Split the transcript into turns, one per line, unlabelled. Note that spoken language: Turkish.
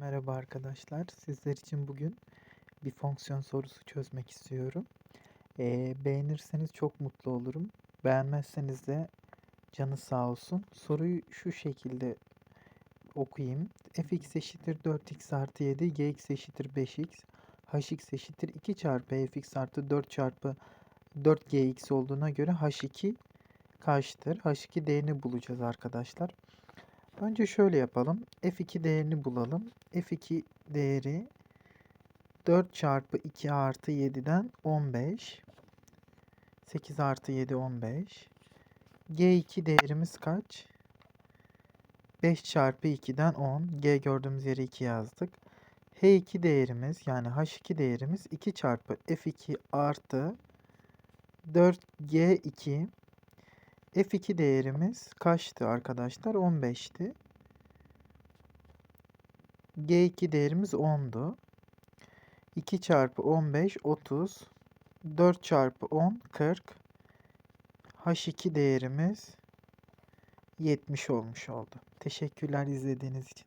Merhaba arkadaşlar. Sizler için bugün bir fonksiyon sorusu çözmek istiyorum. Ee, beğenirseniz çok mutlu olurum. Beğenmezseniz de canı sağ olsun. Soruyu şu şekilde okuyayım. fx eşittir 4x artı 7, gx eşittir 5x, hx eşittir 2 çarpı fx artı 4 çarpı 4gx olduğuna göre h2 kaçtır? h2 değerini bulacağız arkadaşlar. Önce şöyle yapalım. F2 değerini bulalım. F2 değeri 4 çarpı 2 artı 7'den 15. 8 artı 7 15. G2 değerimiz kaç? 5 çarpı 2'den 10. G gördüğümüz yere 2 yazdık. H2 değerimiz yani H2 değerimiz 2 çarpı F2 artı 4G2 F2 değerimiz kaçtı arkadaşlar? 15'ti. G2 değerimiz 10'du. 2 çarpı 15 30. 4 çarpı 10 40. H2 değerimiz 70 olmuş oldu. Teşekkürler izlediğiniz için.